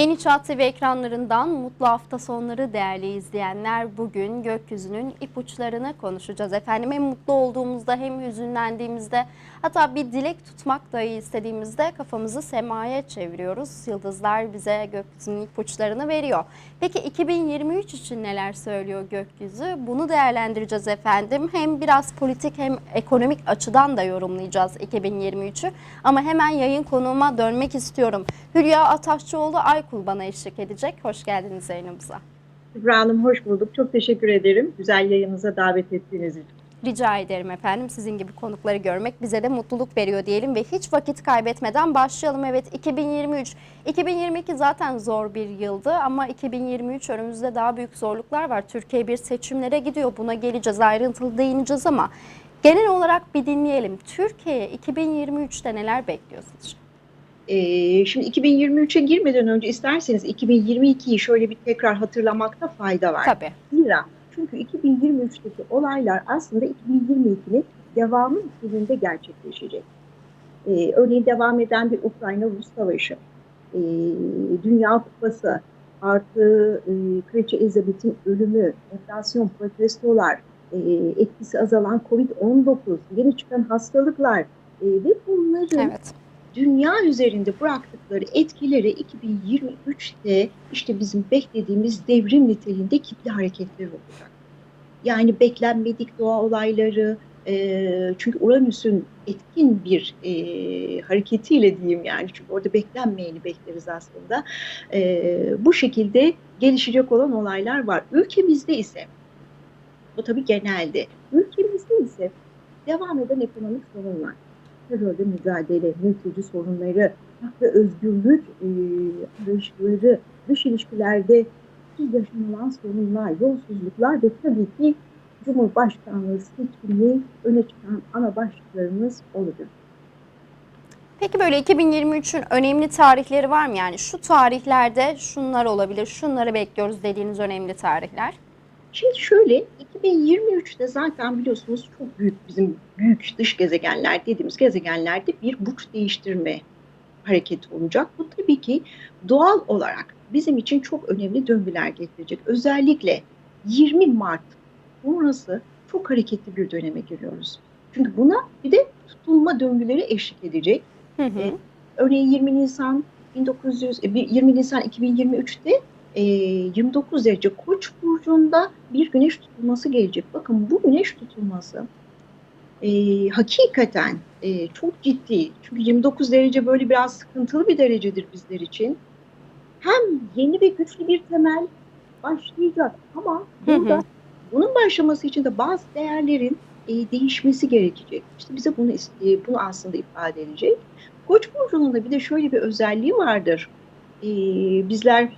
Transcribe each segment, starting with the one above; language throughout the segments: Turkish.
Yeni Çağ TV ekranlarından mutlu hafta sonları değerli izleyenler. Bugün gökyüzünün ipuçlarını konuşacağız efendim. Hem mutlu olduğumuzda hem hüzünlendiğimizde hatta bir dilek tutmak dahi istediğimizde kafamızı semaya çeviriyoruz. Yıldızlar bize gökyüzünün ipuçlarını veriyor. Peki 2023 için neler söylüyor gökyüzü? Bunu değerlendireceğiz efendim. Hem biraz politik hem ekonomik açıdan da yorumlayacağız 2023'ü. Ama hemen yayın konuğuma dönmek istiyorum. Hülya Ataşçıoğlu Aykul bana eşlik edecek. Hoş geldiniz yayınımıza. Kübra Hanım hoş bulduk. Çok teşekkür ederim. Güzel yayınınıza davet ettiğiniz için. Rica ederim efendim. Sizin gibi konukları görmek bize de mutluluk veriyor diyelim ve hiç vakit kaybetmeden başlayalım. Evet 2023. 2022 zaten zor bir yıldı ama 2023 önümüzde daha büyük zorluklar var. Türkiye bir seçimlere gidiyor. Buna geleceğiz, ayrıntılı değineceğiz ama genel olarak bir dinleyelim. Türkiye 2023'te neler bekliyor sizce? Ee, şimdi 2023'e girmeden önce isterseniz 2022'yi şöyle bir tekrar hatırlamakta fayda var. Tabii. Zira çünkü 2023'teki olaylar aslında 2022'nin devamı niteliğinde gerçekleşecek. Ee, örneğin devam eden bir Ukrayna-Rus savaşı, ee, Dünya Kupası, artı e, Kraliçe Elizabeth'in ölümü, enflasyon, protestolar, e, etkisi azalan Covid-19, yeni çıkan hastalıklar e, ve bunların Evet. Dünya üzerinde bıraktıkları etkileri 2023'te işte bizim beklediğimiz devrim niteliğinde kitle hareketleri olacak. Yani beklenmedik doğa olayları, e, çünkü Uranüs'ün etkin bir e, hareketiyle diyeyim yani çünkü orada beklenmeyeni bekleriz aslında. E, bu şekilde gelişecek olan olaylar var. Ülkemizde ise bu tabii genelde. Ülkemizde ise devam eden ekonomik sorunlar terörle mücadele, mülteci sorunları, hak ve özgürlük e, dış ilişkilerde yaşanılan sorunlar, yolsuzluklar ve tabii ki Cumhurbaşkanlığı seçimi öne çıkan ana başlıklarımız olacak. Peki böyle 2023'ün önemli tarihleri var mı? Yani şu tarihlerde şunlar olabilir, şunları bekliyoruz dediğiniz önemli tarihler. Şimdi şöyle 2023'te zaten biliyorsunuz çok büyük bizim büyük dış gezegenler dediğimiz gezegenlerde bir burç değiştirme hareketi olacak. Bu tabii ki doğal olarak bizim için çok önemli döngüler getirecek. Özellikle 20 Mart sonrası çok hareketli bir döneme giriyoruz. Çünkü buna bir de tutulma döngüleri eşlik edecek. Hı hı. Evet. Örneğin 20 Nisan 1900 e, bir- 20 Nisan 2023'te e, 29 derece Koç burcunda bir güneş tutulması gelecek. Bakın bu güneş tutulması e, hakikaten e, çok ciddi. Çünkü 29 derece böyle biraz sıkıntılı bir derecedir bizler için. Hem yeni ve güçlü bir temel başlayacak ama Hı hı. burada bunun başlaması için de bazı değerlerin e, değişmesi gerekecek. İşte bize bunu e, bunu aslında ifade edecek. Koç burcunun da bir de şöyle bir özelliği vardır. E, bizler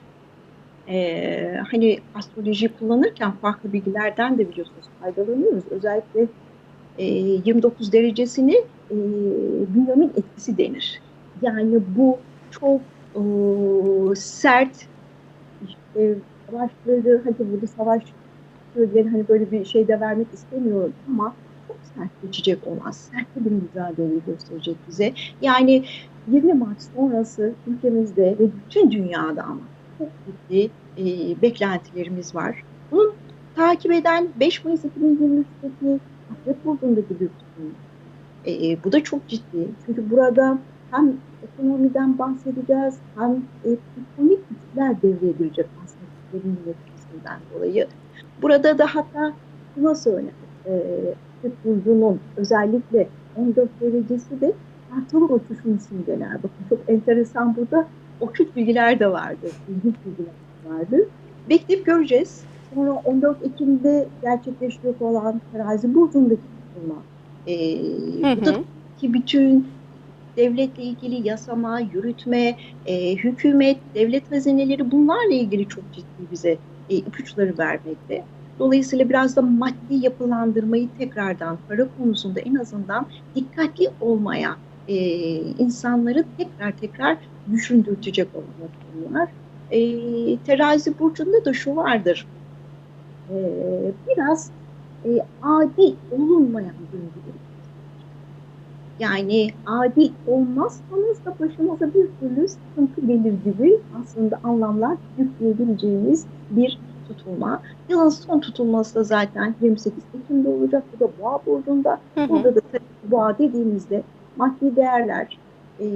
e, hani astroloji kullanırken farklı bilgilerden de biliyorsunuz faydalanıyoruz. Özellikle e, 29 derecesini e, bünyamin etkisi denir. Yani bu çok e, sert işte savaşları, hadi burada savaş sözleri hani böyle bir şey de vermek istemiyorum ama çok sert geçecek olan, sert bir mücadeleyi gösterecek bize. Yani 20 Mart sonrası ülkemizde ve bütün dünyada ama çok ciddi e, beklentilerimiz var. Bunu takip eden 5 Mayıs 2023'teki Akrep Burcu'ndaki bir tutum. E, bu da çok ciddi. Çünkü burada hem ekonomiden bahsedeceğiz hem e, ekonomik güçler devreye girecek aslında Türklerin yöneticisinden dolayı. Burada da hatta şuna söyleyeyim. E, Akrep Burcu'nun özellikle 14 derecesi de Kartal'ın uçuşunu simgeler. Bakın çok enteresan burada okült bilgiler de vardı. İlginç bilgiler de vardı. Bekleyip göreceğiz. Sonra 14 Ekim'de gerçekleşecek olan Terazi Burcu'ndaki tutulma. Hı bu da ki bütün devletle ilgili yasama, yürütme, e, hükümet, devlet hazineleri bunlarla ilgili çok ciddi bize e, ipuçları vermekte. Dolayısıyla biraz da maddi yapılandırmayı tekrardan para konusunda en azından dikkatli olmaya e, insanları tekrar tekrar düşündürtecek olan konular. E, terazi burcunda da şu vardır. E, biraz e, adi olunmayan döngüleri. Yani adil olmazsanız da başınıza bir türlü sıkıntı gelir gibi aslında anlamlar yükleyebileceğimiz bir tutulma. Yılın son tutulması da zaten 28 Ekim'de olacak. Bu da Boğa burcunda. Hı hı. Burada da boğa dediğimizde maddi değerler, e,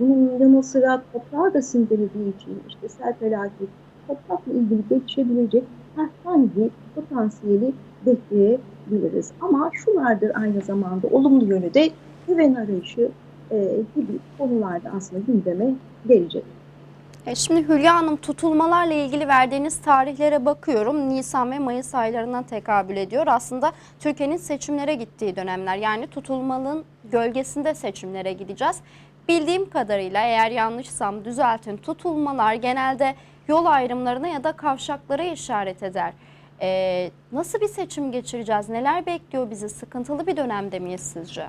bunun yanı sıra toprağı da simgelediği için işte sel felaket, toprakla ilgili geçebilecek herhangi potansiyeli bekleyebiliriz. Ama şu vardır aynı zamanda olumlu yönü de güven arayışı e, gibi konularda aslında gündeme gelecek. E, Şimdi Hülya Hanım tutulmalarla ilgili verdiğiniz tarihlere bakıyorum. Nisan ve Mayıs aylarına tekabül ediyor. Aslında Türkiye'nin seçimlere gittiği dönemler. Yani tutulmanın gölgesinde seçimlere gideceğiz. Bildiğim kadarıyla eğer yanlışsam düzeltin tutulmalar genelde yol ayrımlarına ya da kavşaklara işaret eder. E, nasıl bir seçim geçireceğiz? Neler bekliyor bizi? Sıkıntılı bir dönemde miyiz sizce?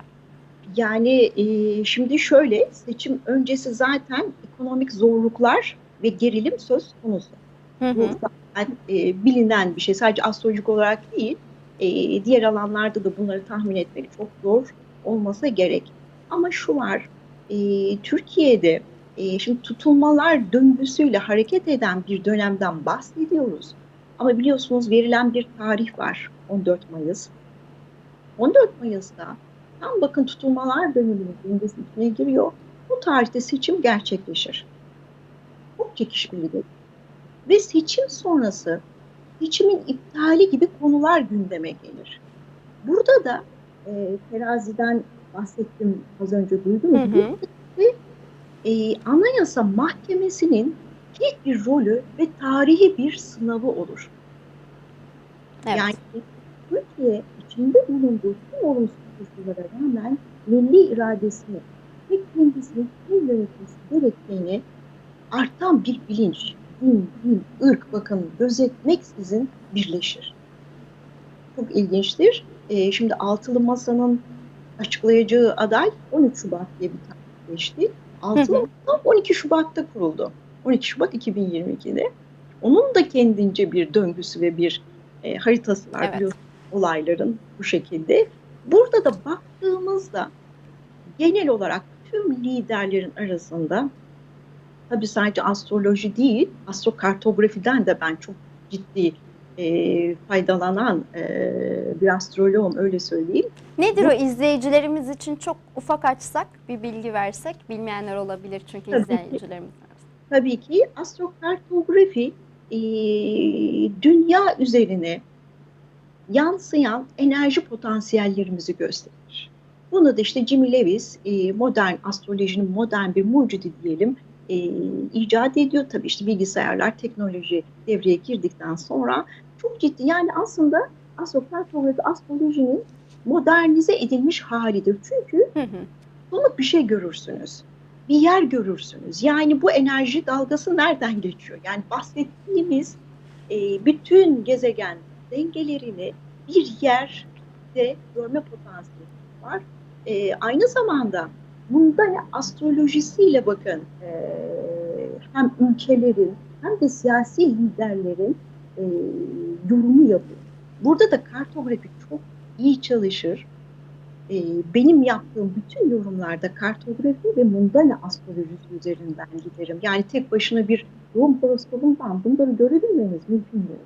Yani e, şimdi şöyle seçim öncesi zaten ekonomik zorluklar ve gerilim söz konusu. Hı hı. Bu zaten e, bilinen bir şey. Sadece astrolojik olarak değil, e, diğer alanlarda da bunları tahmin etmek çok zor olmasa gerek. Ama şu var, e, Türkiye'de e, şimdi tutulmalar döngüsüyle hareket eden bir dönemden bahsediyoruz. Ama biliyorsunuz verilen bir tarih var, 14 Mayıs. 14 Mayıs'ta tam bakın tutulmalar döneminin döngüsü içine giriyor. Bu tarihte seçim gerçekleşir. Çok çekişmelidir. Ve seçim sonrası seçimin iptali gibi konular gündeme gelir. Burada da e, teraziden bahsettim az önce duydunuz mu? E, Anayasa Mahkemesi'nin tek bir rolü ve tarihi bir sınavı olur. Evet. Yani Türkiye içinde bulunduğu tüm olumsuz koşullara rağmen milli iradesini ve kendisini kim yönetmesi gerektiğini artan bir bilinç, din, din, ırk bakın gözetmeksizin birleşir. Çok ilginçtir. Ee, şimdi Altılı Masa'nın açıklayacağı aday 13 Şubat diye bir tarih geçti. Masa 12 Şubat'ta kuruldu. 12 Şubat 2022'de. Onun da kendince bir döngüsü ve bir e, haritası var Evet. biliyorsunuz olayların bu şekilde. Burada da baktığımızda genel olarak tüm liderlerin arasında tabii sadece astroloji değil, astrokartografiden de ben çok ciddi e, faydalanan e, bir astroloğum öyle söyleyeyim. Nedir o izleyicilerimiz için çok ufak açsak bir bilgi versek bilmeyenler olabilir çünkü Tabii izleyicilerimiz arasında. Tabii ki astrokartografi e, dünya üzerine yansıyan enerji potansiyellerimizi gösterir. Bunu da işte Jimmy Lewis e, modern astrolojinin modern bir mucidi diyelim e, icat ediyor. Tabii işte bilgisayarlar, teknoloji devreye girdikten sonra çok ciddi yani aslında astrokartografi astrolojinin modernize edilmiş halidir. Çünkü somut bir şey görürsünüz. Bir yer görürsünüz. Yani bu enerji dalgası nereden geçiyor? Yani bahsettiğimiz e, bütün gezegen dengelerini bir yerde görme potansiyeli var. E, aynı zamanda bunda astrolojisiyle bakın e, hem ülkelerin hem de siyasi liderlerin e, yorumu yapıyor. Burada da kartografi çok iyi çalışır. E, benim yaptığım bütün yorumlarda kartografi ve mundane astrolojisi üzerinden giderim. Yani tek başına bir doğum horoskobundan bunları görebilmeniz mümkün değil.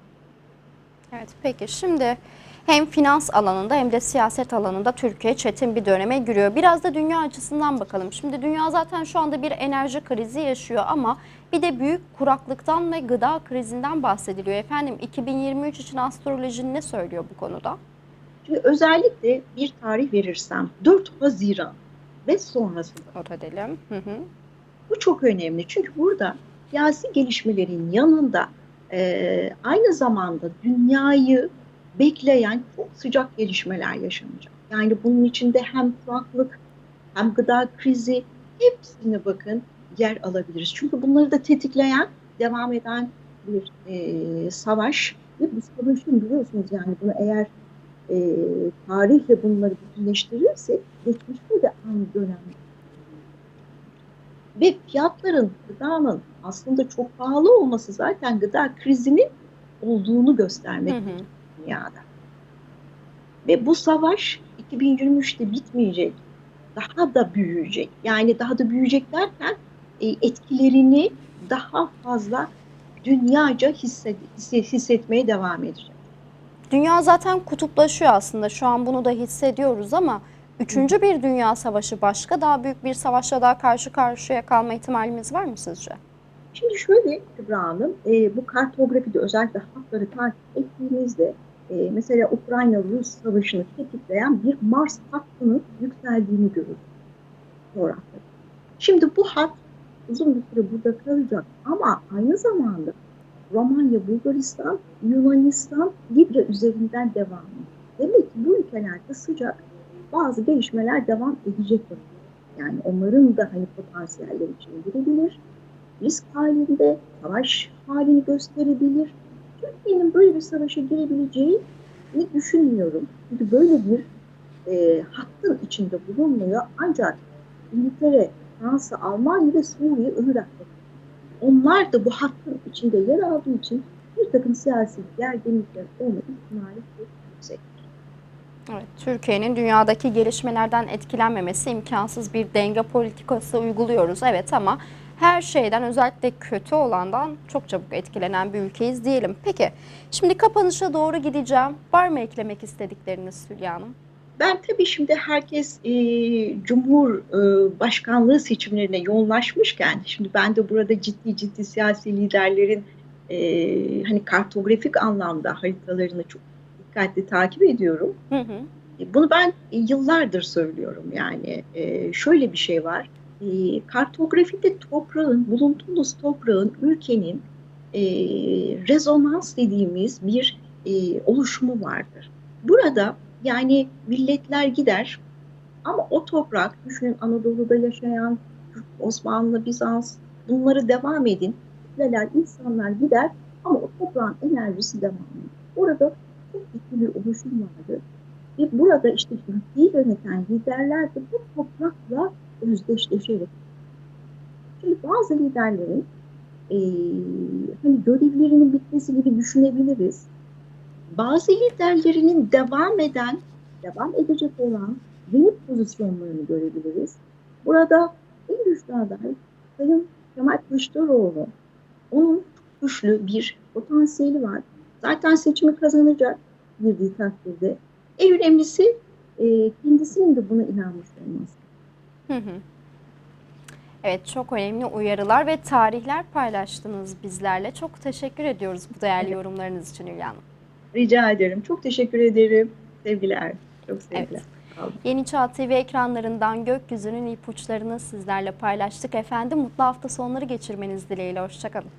Evet peki şimdi hem finans alanında hem de siyaset alanında Türkiye çetin bir döneme giriyor. Biraz da dünya açısından bakalım. Şimdi dünya zaten şu anda bir enerji krizi yaşıyor ama bir de büyük kuraklıktan ve gıda krizinden bahsediliyor. Efendim 2023 için astroloji ne söylüyor bu konuda? Şimdi özellikle bir tarih verirsem 4 Haziran ve sonrasında Not edelim. Hı hı. Bu çok önemli çünkü burada siyasi gelişmelerin yanında e, aynı zamanda dünyayı bekleyen çok sıcak gelişmeler yaşanacak. Yani bunun içinde hem kuraklık hem gıda krizi hepsine bakın yer alabiliriz. Çünkü bunları da tetikleyen devam eden bir e, savaş ve bu savaşın biliyorsunuz yani bunu eğer e, tarihle bunları bütünleştirirsek geçmişte de aynı dönemde ve fiyatların, gıdanın aslında çok pahalı olması zaten gıda krizinin olduğunu göstermek Hı hı. Dünyada. Ve bu savaş 2023'te bitmeyecek. daha da büyüyecek. Yani daha da büyüyecek derken e, etkilerini daha fazla dünyaca hisset, hisse- hissetmeye devam edecek. Dünya zaten kutuplaşıyor aslında. Şu an bunu da hissediyoruz ama üçüncü bir dünya savaşı başka daha büyük bir savaşla daha karşı karşıya kalma ihtimalimiz var mı sizce? Şimdi şöyle Kübra Hanım, e, bu kartografide özellikle hatları takip ettiğimizde e, mesela Ukrayna-Rus savaşını tetikleyen bir Mars hattının yükseldiğini coğrafyada. Şimdi bu hat uzun bir süre burada kalacak ama aynı zamanda Romanya, Bulgaristan, Yunanistan, Libya üzerinden devam ediyor. Demek ki bu ülkelerde sıcak bazı gelişmeler devam edecek. Yani onların da hani potansiyelleri içine girebilir risk halinde savaş halini gösterebilir. Türkiye'nin böyle bir savaşa girebileceğini düşünmüyorum. Çünkü böyle bir e, hattın içinde bulunmuyor. Ancak İngiltere, Fransa, Almanya ve Suriye, Irak'ta. Onlar da bu hattın içinde yer aldığı için bir takım siyasi gerginlikler olma ihtimali çok yüksek. Evet, Türkiye'nin dünyadaki gelişmelerden etkilenmemesi imkansız bir denge politikası uyguluyoruz. Evet ama her şeyden özellikle kötü olandan çok çabuk etkilenen bir ülkeyiz diyelim. Peki şimdi kapanışa doğru gideceğim. Var mı eklemek istedikleriniz Hülya Hanım? Ben tabii şimdi herkes e, Cumhur e, Başkanlığı seçimlerine yoğunlaşmışken, şimdi ben de burada ciddi ciddi siyasi liderlerin e, hani kartografik anlamda haritalarını çok dikkatli takip ediyorum. Hı hı. E, Bunu ben yıllardır söylüyorum yani. E, şöyle bir şey var. E, kartografide toprağın, bulunduğunuz toprağın, ülkenin e, rezonans dediğimiz bir e, oluşumu vardır. Burada yani milletler gider ama o toprak, düşünün Anadolu'da yaşayan Osmanlı, Bizans, bunları devam edin. Kitleler, insanlar gider ama o toprağın enerjisi devam ediyor. Orada çok ciddi bir oluşum vardır. Ve burada işte ülkeyi yöneten liderler de bu toprakla özdeşleşerek. Şimdi bazı liderlerin eee, hani görevlerinin bitmesi gibi düşünebiliriz. Bazı liderlerinin devam eden, devam edecek olan yeni pozisyonlarını görebiliriz. Burada en güçlü aday Sayın Kemal Kılıçdaroğlu. Onun güçlü bir potansiyeli var. Zaten seçimi kazanacak girdiği takdirde. En önemlisi e, kendisinin de buna inanmış olması. Hı hı. Evet çok önemli uyarılar ve tarihler paylaştınız bizlerle. Çok teşekkür ediyoruz bu değerli yorumlarınız için Hülya Hanım. Rica ederim. Çok teşekkür ederim. Sevgiler. Çok sevgiler. Evet. Yeni Çağ TV ekranlarından gökyüzünün ipuçlarını sizlerle paylaştık efendim. Mutlu hafta sonları geçirmeniz dileğiyle. Hoşçakalın.